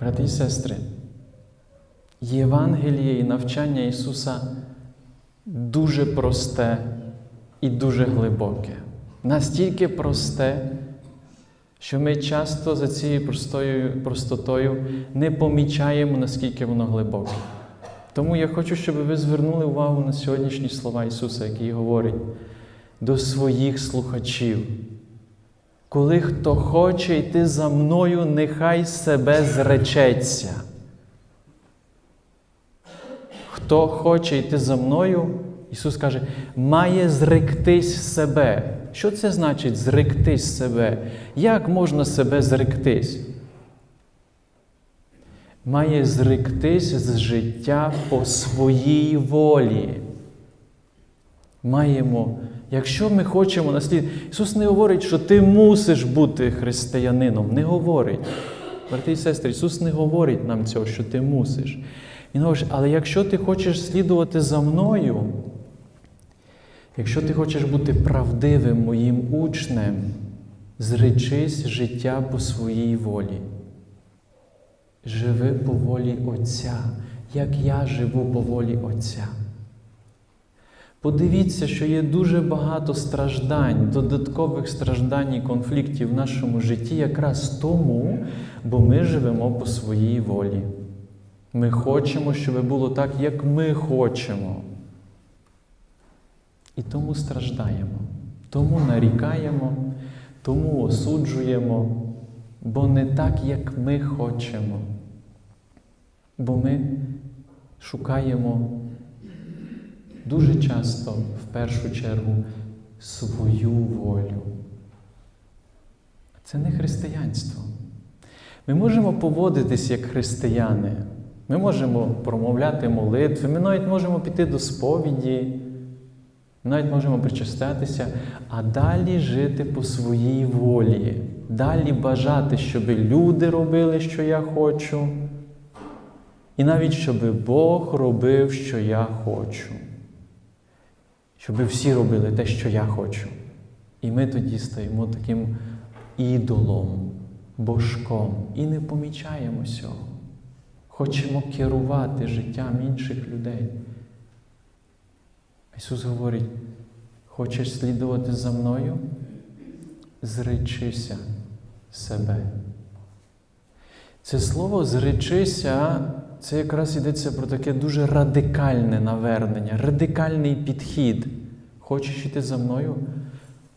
Брати і сестри, Євангеліє і навчання Ісуса дуже просте і дуже глибоке. Настільки просте, що ми часто за цією простою, простотою не помічаємо, наскільки воно глибоке. Тому я хочу, щоб ви звернули увагу на сьогоднішні слова Ісуса, який говорить до своїх слухачів. Коли хто хоче йти за мною, нехай себе зречеться. Хто хоче йти за мною, Ісус каже, має зректись себе. Що це значить зректись себе? Як можна себе зректись? Має зректись з життя по своїй волі. Маємо, якщо ми хочемо наслід... Ісус не говорить, що ти мусиш бути християнином. Не говорить. Брати і сестри, Ісус не говорить нам цього, що ти мусиш. Він говорить, але якщо ти хочеш слідувати за мною, якщо ти хочеш бути правдивим моїм учнем, зречись життя по своїй волі. Живи по волі Отця, як я живу по волі Отця. Подивіться, що є дуже багато страждань, додаткових страждань і конфліктів в нашому житті якраз тому, бо ми живемо по своїй волі. Ми хочемо, щоб було так, як ми хочемо. І тому страждаємо, тому нарікаємо, тому осуджуємо, бо не так, як ми хочемо. Бо ми шукаємо дуже часто, в першу чергу, свою волю. Це не християнство. Ми можемо поводитись як християни. Ми можемо промовляти молитви, ми навіть можемо піти до сповіді, ми навіть можемо причастатися, а далі жити по своїй волі, далі бажати, щоб люди робили, що я хочу, і навіть щоб Бог робив, що я хочу. Щоб всі робили те, що я хочу. І ми тоді стаємо таким ідолом, божком і не помічаємо цього. Хочемо керувати життям інших людей. Ісус говорить: хочеш слідувати за мною? Зречися себе. Це слово зречися, це якраз йдеться про таке дуже радикальне навернення, радикальний підхід. Хочеш йти за мною?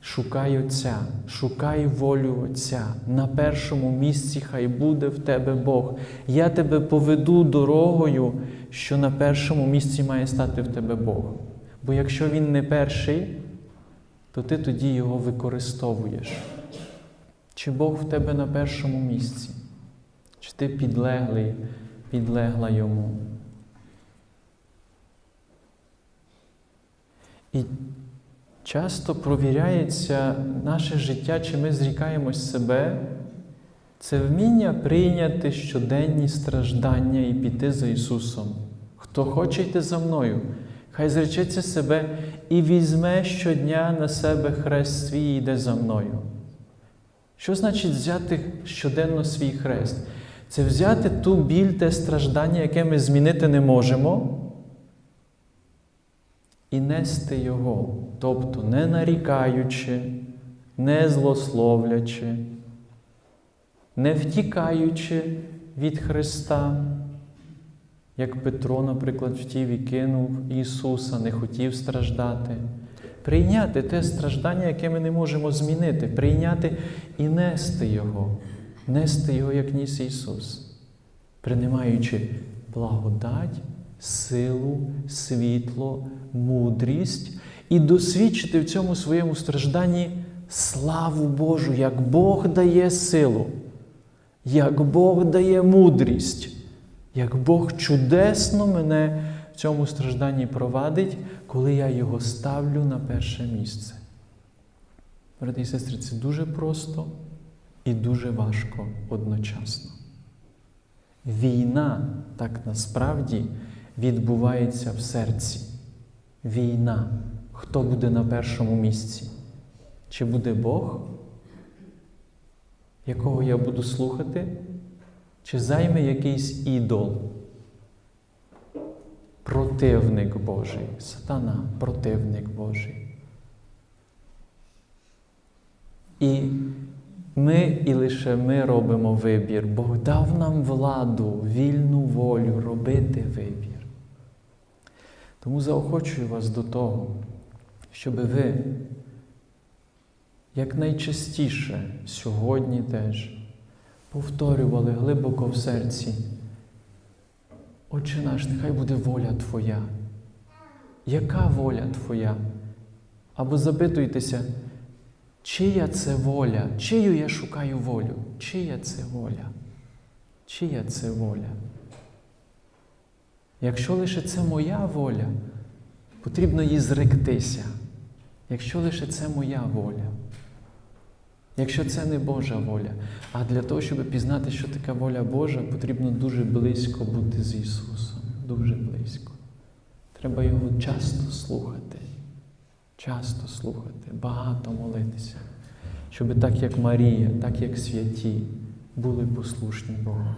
Шукай Отця, шукай волю Отця. На першому місці хай буде в тебе Бог. Я тебе поведу дорогою, що на першому місці має стати в тебе Бог. Бо якщо Він не перший, то ти тоді його використовуєш. Чи Бог в тебе на першому місці? Чи ти підлеглий, підлегла йому? І часто провіряється наше життя, чи ми зрікаємось себе, це вміння прийняти щоденні страждання і піти за Ісусом. Хто хоче йти за мною, хай зречеться себе і візьме щодня на себе хрест свій і йде за мною. Що значить взяти щоденно свій хрест? Це взяти ту біль, те страждання, яке ми змінити не можемо, і нести його, тобто не нарікаючи, не злословлячи, не втікаючи від Христа, як Петро, наприклад, втів і кинув Ісуса, не хотів страждати. Прийняти те страждання, яке ми не можемо змінити, прийняти і нести Його, нести Його, як ніс Ісус, приймаючи благодать, силу, світло, мудрість і досвідчити в цьому своєму стражданні славу Божу, як Бог дає силу, як Бог дає мудрість, як Бог чудесно мене в цьому стражданні провадить, коли я його ставлю на перше місце. Брати і сестри, це дуже просто і дуже важко одночасно. Війна так насправді відбувається в серці. Війна. Хто буде на першому місці? Чи буде Бог, якого я буду слухати? чи займе якийсь ідол, противник Божий, сатана, противник Божий. І ми і лише ми робимо вибір. Бог дав нам владу, вільну волю робити вибір. Тому заохочую вас до того, щоб ви якнайчастіше сьогодні теж повторювали глибоко в серці. Отче наш, нехай буде воля Твоя. Яка воля Твоя? Або запитуйтеся, чия це воля, чию я шукаю волю, чия це воля, чия це воля. Якщо лише це моя воля, потрібно їй зректися. Якщо лише це моя воля, якщо це не Божа воля, а для того, щоб пізнати, що така воля Божа, потрібно дуже близько бути з Ісусом. Дуже близько. Треба Його часто слухати, часто слухати, багато молитися, щоб так як Марія, так як святі були послушні Богу.